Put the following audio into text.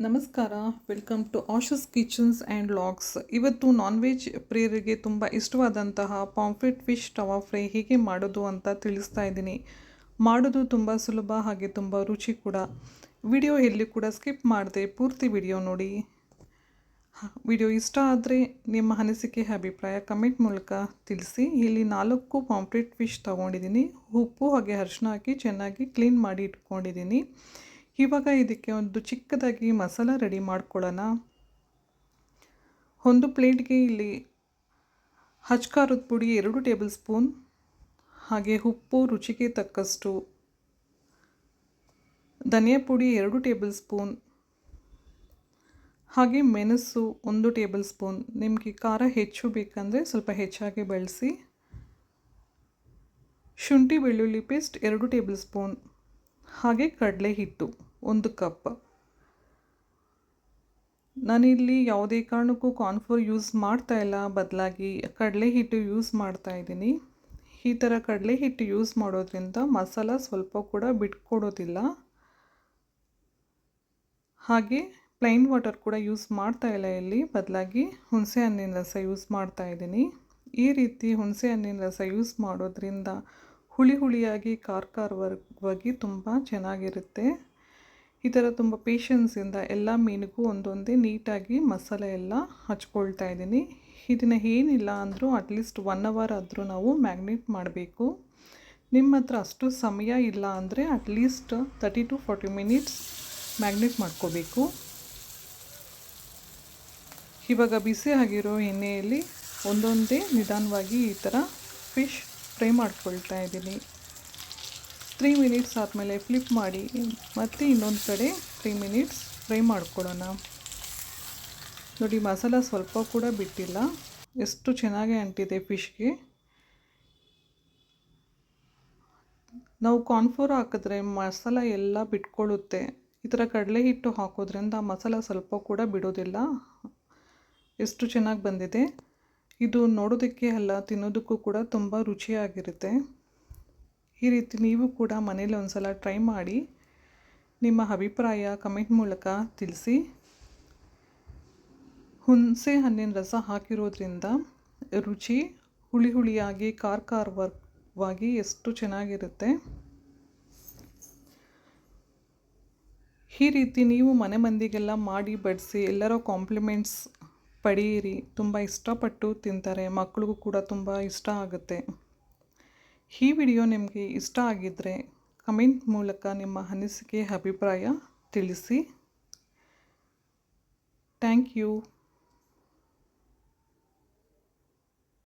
ನಮಸ್ಕಾರ welcome to Asha's kitchens and logs ಇವತ್ತು non veg ಪ್ರಿಯರಿಗೆ ತುಂಬ ಇಷ್ಟವಾದಂತಹ ಪಾಂಫ್ರೆಟ್ ಫಿಶ್ ಟವಾ ಫ್ರೈ ಹೇಗೆ ಮಾಡೋದು ಅಂತ ತಿಳಿಸ್ತಾ ಇದ್ದೀನಿ. ಮಾಡೋದು ತುಂಬ ಸುಲಭ ಹಾಗೆ ತುಂಬ ರುಚಿ ಕೂಡ. ವಿಡಿಯೋ ಎಲ್ಲಿ ಕೂಡ ಸ್ಕಿಪ್ ಮಾಡದೆ ಪೂರ್ತಿ ವಿಡಿಯೋ ನೋಡಿ. ವಿಡಿಯೋ ಇಷ್ಟ ಆದರೆ ನಿಮ್ಮ ಅನಿಸಿಕೆ, ಅಭಿಪ್ರಾಯ ಕಮೆಂಟ್ ಮೂಲಕ ತಿಳಿಸಿ. ಇಲ್ಲಿ ನಾಲ್ಕು ಪಾಂಪ್ಲೆಟ್ ಫಿಶ್ ತೊಗೊಂಡಿದ್ದೀನಿ. ಉಪ್ಪು ಹಾಗೆ ಅರಿಶಿನ ಹಾಕಿ ಚೆನ್ನಾಗಿ ಕ್ಲೀನ್ ಮಾಡಿ ಇಟ್ಕೊಂಡಿದ್ದೀನಿ. ಇವಾಗ ಇದಕ್ಕೆ ಒಂದು ಚಿಕ್ಕದಾಗಿ ಮಸಾಲ ರೆಡಿ ಮಾಡ್ಕೊಳ್ಳೋಣ. ಒಂದು ಪ್ಲೇಟ್ಗೆ ಇಲ್ಲಿ ಹಚ್ಕಾರದ ಪುಡಿ ಎರಡು ಟೇಬಲ್ ಸ್ಪೂನ್, ಹಾಗೆ ಉಪ್ಪು ರುಚಿಗೆ ತಕ್ಕಷ್ಟು ಧನಿಯಾ ಪುಡಿ ಎರಡು ಟೇಬಲ್ ಸ್ಪೂನ್, ಹಾಗೆ ಮೆಣಸು ಒಂದು ಟೇಬಲ್ ಸ್ಪೂನ್. ನಿಮಗೆ ಖಾರ ಹೆಚ್ಚು ಬೇಕಂದರೆ ಸ್ವಲ್ಪ ಹೆಚ್ಚಾಗಿ ಬಳಸಿ. ಶುಂಠಿ ಬೆಳ್ಳುಳ್ಳಿ ಪೇಸ್ಟ್ ಎರಡು ಟೇಬಲ್ ಸ್ಪೂನ್, ಹಾಗೆ ಕಡಲೆ ಹಿಟ್ಟು. ಒಂದು ಕಪ್. ನಾನಿಲ್ಲಿ ಯಾವುದೇ ಕಾರಣಕ್ಕೂ ಕಾರ್ನ್ಫ್ಲೋರ್ ಯೂಸ್ ಮಾಡ್ತಾ ಇಲ್ಲ. ಬದಲಾಗಿ ಕಡಲೆ ಹಿಟ್ಟು ಯೂಸ್ ಮಾಡ್ತಾ ಇದ್ದೀನಿ. ಈ ಥರ ಕಡಲೆ ಹಿಟ್ಟು ಯೂಸ್ ಮಾಡೋದ್ರಿಂದ ಮಸಾಲ ಸ್ವಲ್ಪ ಕೂಡ ಬಿಟ್ಕೊಡೋದಿಲ್ಲ. ಹಾಗೆ ಪ್ಲೈನ್ ವಾಟರ್ ಕೂಡ ಯೂಸ್ ಮಾಡ್ತಾ ಇಲ್ಲ ಇಲ್ಲಿ. ಬದಲಾಗಿ ಹುಣಸೆ ಹಣ್ಣಿನ ರಸ ಯೂಸ್ ಮಾಡ್ತಾ ಇದ್ದೀನಿ. ಈ ರೀತಿ ಹುಣಸೆ ಹಣ್ಣಿನ ರಸ ಯೂಸ್ ಮಾಡೋದ್ರಿಂದ ಹುಳಿ ಹುಳಿಯಾಗಿ ಕಾರ್ ಖಾರವಾಗಿ ತುಂಬ ಚೆನ್ನಾಗಿರುತ್ತೆ. ಈ ಥರ ತುಂಬ ಪೇಷನ್ಸಿಂದ ಎಲ್ಲ ಮೀನಿಗೂ ಒಂದೊಂದೇ ನೀಟಾಗಿ ಮಸಾಲೆ ಎಲ್ಲ ಹಚ್ಕೊಳ್ತಾ ಇದ್ದೀನಿ. ಇದನ್ನು ಏನಿಲ್ಲ ಅಂದರೂ ಅಟ್ಲೀಸ್ಟ್ ಒನ್ ಅವರ್ ಆದರೂ ನಾವು ಮ್ಯಾಗ್ನೇಟ್ ಮಾಡಬೇಕು. ನಿಮ್ಮ ಹತ್ರ ಅಷ್ಟು ಸಮಯ ಇಲ್ಲ ಅಂದರೆ at least thirty to forty minutes marinate ಮಾಡ್ಕೋಬೇಕು. ಇವಾಗ ಬಿಸಿ ಆಗಿರೋ ಎಣ್ಣೆಯಲ್ಲಿ ಒಂದೊಂದೇ ನಿಧಾನವಾಗಿ ಈ ಥರ ಫಿಶ್ ಫ್ರೈ ಮಾಡ್ಕೊಳ್ತಾ ಇದ್ದೀನಿ. ತ್ರೀ ಮಿನಿಟ್ಸ್ ಆದಮೇಲೆ ಫ್ಲಿಪ್ ಮಾಡಿ, ಮತ್ತೆ ಇನ್ನೊಂದು ಕಡೆ ತ್ರೀ ಮಿನಿಟ್ಸ್ ಫ್ರೈ ಮಾಡ್ಕೊಳ್ಳೋಣ ನೋಡಿ, ಮಸಾಲ ಸ್ವಲ್ಪ ಕೂಡ ಬಿಟ್ಟಿಲ್ಲ. ಎಷ್ಟು ಚೆನ್ನಾಗಿ ಅಂಟಿದೆ ಫಿಶ್ಗೆ. ನಾವು ಕಾರ್ನ್ಫ್ಲೋರ್ ಹಾಕಿದ್ರೆ ಮಸಾಲ ಎಲ್ಲ ಬಿಟ್ಕೊಳ್ಳುತ್ತೆ ಈ ಥರ ಕಡಲೆ ಹಿಟ್ಟು ಹಾಕೋದ್ರಿಂದ ಮಸಾಲ ಸ್ವಲ್ಪ ಕೂಡ ಬಿಡೋದಿಲ್ಲ. ಎಷ್ಟು ಚೆನ್ನಾಗಿ ಬಂದಿದೆ. ಇದು ನೋಡೋದಕ್ಕೆ ಅಲ್ಲ, ತಿನ್ನೋದಕ್ಕೂ ಕೂಡ ತುಂಬ ರುಚಿಯಾಗಿರುತ್ತೆ. ಈ ರೀತಿ ನೀವು ಕೂಡ ಮನೇಲಿ ಒಂದು ಸಲ ಟ್ರೈ ಮಾಡಿ ನಿಮ್ಮ ಅಭಿಪ್ರಾಯ ಕಮೆಂಟ್ ಮೂಲಕ ತಿಳಿಸಿ. ಹುಣಸೆ ಹಣ್ಣಿನ ರಸ ಹಾಕಿರೋದ್ರಿಂದ ರುಚಿ ಹುಳಿ ಹುಳಿಯಾಗಿ ಕಾರ್ ಕಾರ್ ವರ್ಕ್ವಾಗಿ ಎಷ್ಟು ಚೆನ್ನಾಗಿರುತ್ತೆ. ಈ ರೀತಿ ನೀವು ಮನೆ ಮಂದಿಗೆಲ್ಲ ಮಾಡಿ ಬಡಿಸಿ ಎಲ್ಲರ ಕಾಂಪ್ಲಿಮೆಂಟ್ಸ್ ಪಡೆಯಿರಿ. ತುಂಬ ಇಷ್ಟಪಟ್ಟು ತಿಂತಾರೆ. ಮಕ್ಕಳಿಗೂ ಕೂಡ ತುಂಬ ಇಷ್ಟ ಆಗುತ್ತೆ. ಈ ವಿಡಿಯೋ ನಿಮಗೆ ಇಷ್ಟ ಆಗಿದ್ದರೆ ಕಮೆಂಟ್ ಮೂಲಕ ನಿಮ್ಮ ಅನಿಸಿಕೆ ಅಭಿಪ್ರಾಯ ತಿಳಿಸಿ. Thank you